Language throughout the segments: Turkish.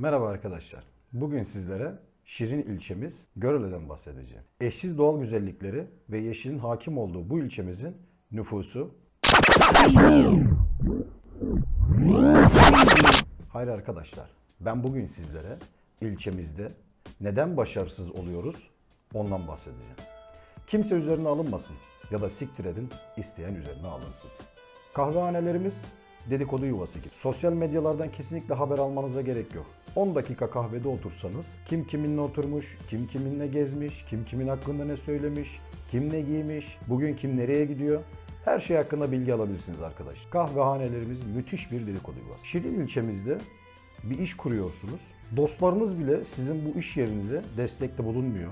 Merhaba arkadaşlar. Bugün sizlere Şirin ilçemiz Görele'den bahsedeceğim. Eşsiz doğal güzellikleri ve yeşilin hakim olduğu bu ilçemizin nüfusu... Hayır arkadaşlar. Ben bugün sizlere ilçemizde neden başarısız oluyoruz ondan bahsedeceğim. Kimse üzerine alınmasın ya da siktir edin isteyen üzerine alınsın. Kahvehanelerimiz dedikodu yuvası gibi. Sosyal medyalardan kesinlikle haber almanıza gerek yok. 10 dakika kahvede otursanız kim kiminle oturmuş, kim kiminle gezmiş, kim kimin hakkında ne söylemiş, kim ne giymiş, bugün kim nereye gidiyor her şey hakkında bilgi alabilirsiniz arkadaş. Kahvehanelerimiz müthiş bir dedikodu yuvası. Şirin ilçemizde bir iş kuruyorsunuz. Dostlarınız bile sizin bu iş yerinize destekte bulunmuyor,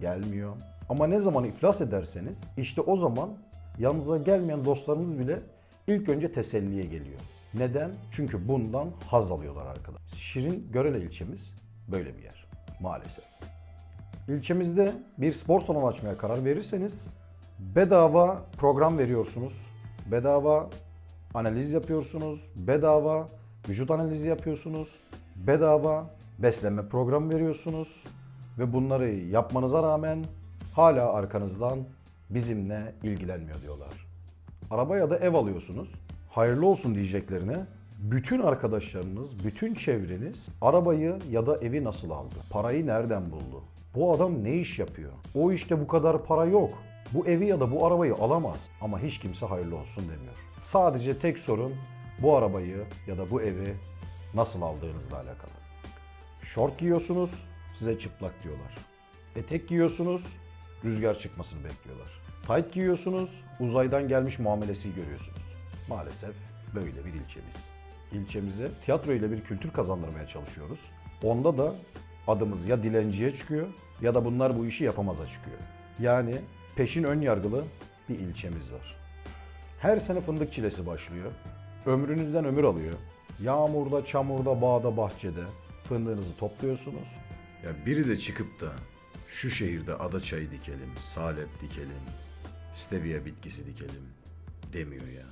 gelmiyor. Ama ne zaman iflas ederseniz işte o zaman yanınıza gelmeyen dostlarınız bile ilk önce teselliye geliyor. Neden? Çünkü bundan haz alıyorlar arkadaş. Şirin Görele ilçemiz böyle bir yer maalesef. İlçemizde bir spor salonu açmaya karar verirseniz bedava program veriyorsunuz. Bedava analiz yapıyorsunuz. Bedava vücut analizi yapıyorsunuz. Bedava beslenme programı veriyorsunuz. Ve bunları yapmanıza rağmen hala arkanızdan bizimle ilgilenmiyor diyorlar. Araba ya da ev alıyorsunuz. Hayırlı olsun diyeceklerine bütün arkadaşlarınız, bütün çevreniz arabayı ya da evi nasıl aldı? Parayı nereden buldu? Bu adam ne iş yapıyor? O işte bu kadar para yok. Bu evi ya da bu arabayı alamaz. Ama hiç kimse hayırlı olsun demiyor. Sadece tek sorun bu arabayı ya da bu evi nasıl aldığınızla alakalı. Şort giyiyorsunuz, size çıplak diyorlar. Etek giyiyorsunuz, rüzgar çıkmasını bekliyorlar. Tayt giyiyorsunuz, uzaydan gelmiş muamelesi görüyorsunuz. Maalesef böyle bir ilçemiz. İlçemize tiyatro ile bir kültür kazandırmaya çalışıyoruz. Onda da adımız ya dilenciye çıkıyor ya da bunlar bu işi yapamaza çıkıyor. Yani peşin ön yargılı bir ilçemiz var. Her sene fındık çilesi başlıyor. Ömrünüzden ömür alıyor. Yağmurda, çamurda, bağda, bahçede fındığınızı topluyorsunuz. Ya biri de çıkıp da şu şehirde ada çayı dikelim, salep dikelim, stevia bitkisi dikelim demiyor ya.